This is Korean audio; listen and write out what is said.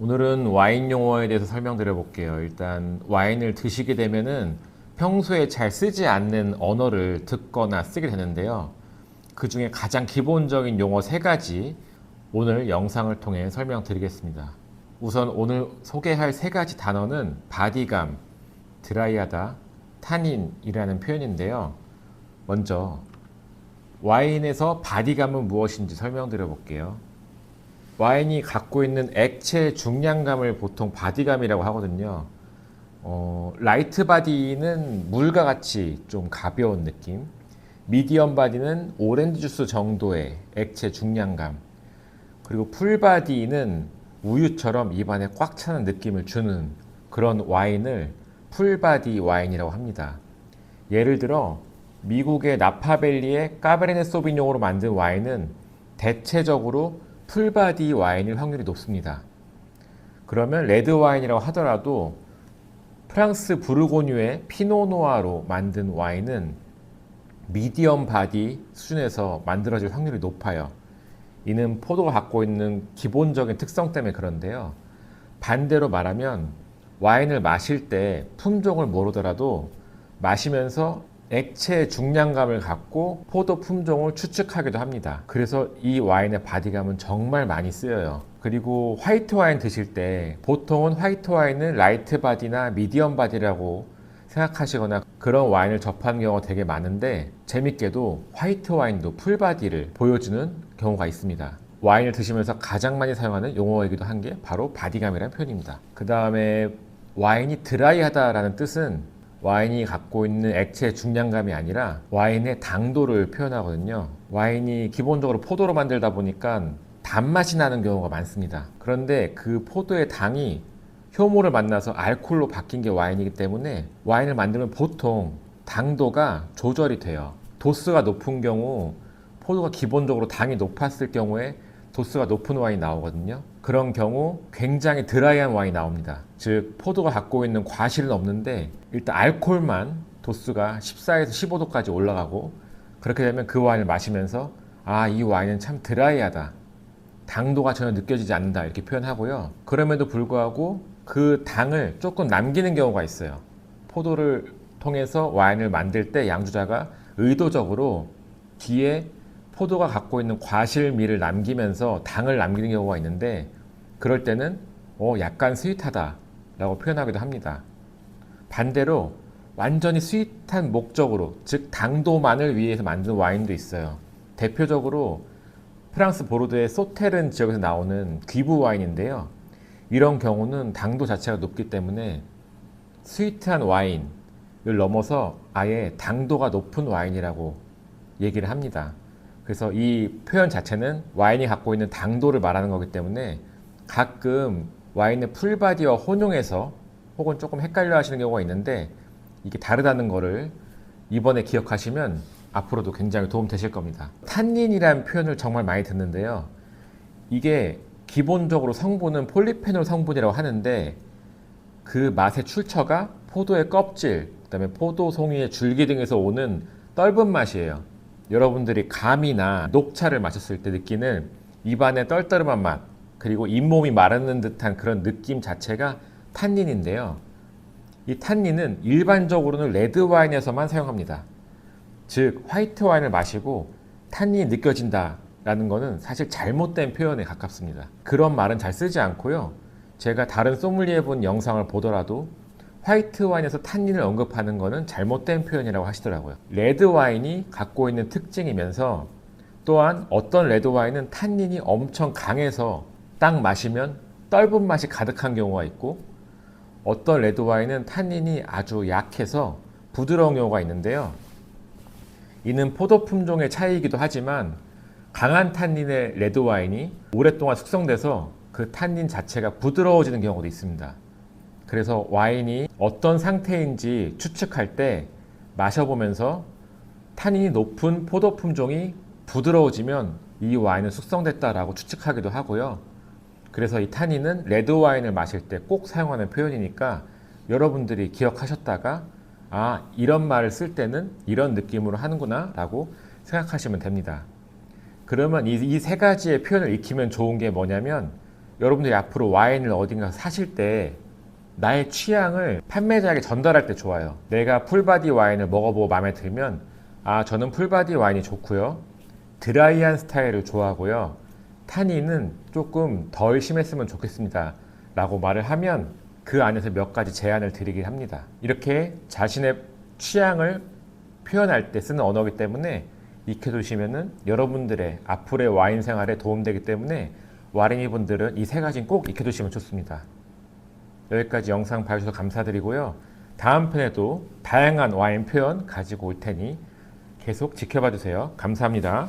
오늘은 와인 용어에 대해서 설명드려 볼게요. 일단 와인을 드시게 되면은 평소에 잘 쓰지 않는 언어를 듣거나 쓰게 되는데요. 그 중에 가장 기본적인 용어 세 가지 오늘 영상을 통해 설명드리겠습니다. 우선 오늘 소개할 세 가지 단어는 바디감, 드라이하다, 타닌이라는 표현인데요. 먼저 와인에서 바디감은 무엇인지 설명드려 볼게요. 와인이 갖고 있는 액체 중량감을 보통 바디감이라고 하거든요. 어, 라이트 바디는 물과 같이 좀 가벼운 느낌, 미디엄 바디는 오렌지 주스 정도의 액체 중량감, 그리고 풀 바디는 우유처럼 입안에 꽉 차는 느낌을 주는 그런 와인을 풀 바디 와인이라고 합니다. 예를 들어 미국의 나파밸리의 까베르네 소비뇽으로 만든 와인은 대체적으로 풀바디 와인일 확률이 높습니다. 그러면 레드 와인이라고 하더라도 프랑스 부르고뉴의 피노노아로 만든 와인은 미디엄 바디 수준에서 만들어질 확률이 높아요. 이는 포도가 갖고 있는 기본적인 특성 때문에 그런데요. 반대로 말하면 와인을 마실 때 품종을 모르더라도 마시면서 액체 중량감을 갖고 포도 품종을 추측하기도 합니다. 그래서 이 와인의 바디감은 정말 많이 쓰여요. 그리고 화이트 와인 드실 때 보통은 화이트 와인은 라이트 바디나 미디엄 바디라고 생각하시거나 그런 와인을 접하는 경우가 되게 많은데 재밌게도 화이트 와인도 풀바디를 보여주는 경우가 있습니다. 와인을 드시면서 가장 많이 사용하는 용어이기도 한 게 바로 바디감이라는 표현입니다. 그 다음에 와인이 드라이하다라는 뜻은 와인이 갖고 있는 액체 중량감이 아니라 와인의 당도를 표현하거든요. 와인이 기본적으로 포도로 만들다 보니까 단맛이 나는 경우가 많습니다. 그런데 그 포도의 당이 효모를 만나서 알코올로 바뀐 게 와인이기 때문에 와인을 만들면 보통 당도가 조절이 돼요. 도수가 높은 경우 포도가 기본적으로 당이 높았을 경우에 도수가 높은 와인이 나오거든요. 그런 경우 굉장히 드라이한 와인이 나옵니다. 즉 포도가 갖고 있는 과실은 없는데 일단 알코올만 도수가 14에서 15도까지 올라가고 그렇게 되면 그 와인을 마시면서 아 이 와인은 참 드라이하다. 당도가 전혀 느껴지지 않는다 이렇게 표현하고요. 그럼에도 불구하고 그 당을 조금 남기는 경우가 있어요. 포도를 통해서 와인을 만들 때 양주자가 의도적으로 뒤에 포도가 갖고 있는 과실미를 남기면서 당을 남기는 경우가 있는데 그럴 때는 어 약간 스윗하다라고 표현하기도 합니다. 반대로 완전히 스윗한 목적으로 즉 당도만을 위해서 만든 와인도 있어요. 대표적으로 프랑스 보르도의 소테른 지역에서 나오는 귀부 와인인데요. 이런 경우는 당도 자체가 높기 때문에 스위트한 와인을 넘어서 아예 당도가 높은 와인이라고 얘기를 합니다. 그래서 이 표현 자체는 와인이 갖고 있는 당도를 말하는 거기 때문에 가끔 와인의 풀바디와 혼용해서 혹은 조금 헷갈려 하시는 경우가 있는데 이게 다르다는 거를 이번에 기억하시면 앞으로도 굉장히 도움 되실 겁니다. 탄닌이라는 표현을 정말 많이 듣는데요. 이게 기본적으로 성분은 폴리페놀 성분이라고 하는데 그 맛의 출처가 포도의 껍질, 그다음에 포도 송이의 줄기 등에서 오는 떫은 맛이에요. 여러분들이 감이나 녹차를 마셨을 때 느끼는 입안의 떨떠름한 맛, 그리고 잇몸이 마르는 듯한 그런 느낌 자체가 탄닌인데요. 이 탄닌은 일반적으로는 레드 와인에서만 사용합니다. 즉 화이트 와인을 마시고 탄닌이 느껴진다라는 것은 사실 잘못된 표현에 가깝습니다. 그런 말은 잘 쓰지 않고요. 제가 다른 소믈리에 본 영상을 보더라도 화이트 와인에서 탄닌을 언급하는 것은 잘못된 표현이라고 하시더라고요. 레드 와인이 갖고 있는 특징이면서 또한 어떤 레드 와인은 탄닌이 엄청 강해서 딱 마시면 떫은 맛이 가득한 경우가 있고 어떤 레드 와인은 탄닌이 아주 약해서 부드러운 경우가 있는데요. 이는 포도 품종의 차이이기도 하지만 강한 탄닌의 레드 와인이 오랫동안 숙성돼서 그 탄닌 자체가 부드러워지는 경우도 있습니다. 그래서 와인이 어떤 상태인지 추측할 때 마셔보면서 탄닌이 높은 포도 품종이 부드러워지면 이 와인은 숙성됐다라고 추측하기도 하고요. 그래서 이 타닌은 레드 와인을 마실 때 꼭 사용하는 표현이니까 여러분들이 기억하셨다가 아 이런 말을 쓸 때는 이런 느낌으로 하는구나라고 생각하시면 됩니다. 그러면 이세 가지의 표현을 익히면 좋은 게 뭐냐면 여러분들이 앞으로 와인을 어딘가 사실 때 나의 취향을 판매자에게 전달할 때 좋아요. 내가 풀바디 와인을 먹어보고 마음에 들면 아 저는 풀바디 와인이 좋고요. 드라이한 스타일을 좋아하고요. 탄닌은 조금 덜 심했으면 좋겠습니다. 라고 말을 하면 그 안에서 몇 가지 제안을 드리긴 합니다. 이렇게 자신의 취향을 표현할 때 쓰는 언어이기 때문에 익혀두시면은 여러분들의 앞으로의 와인 생활에 도움되기 때문에 와랭이 분들은 이 세 가지는 꼭 익혀두시면 좋습니다. 여기까지 영상 봐주셔서 감사드리고요. 다음 편에도 다양한 와인 표현 가지고 올 테니 계속 지켜봐 주세요. 감사합니다.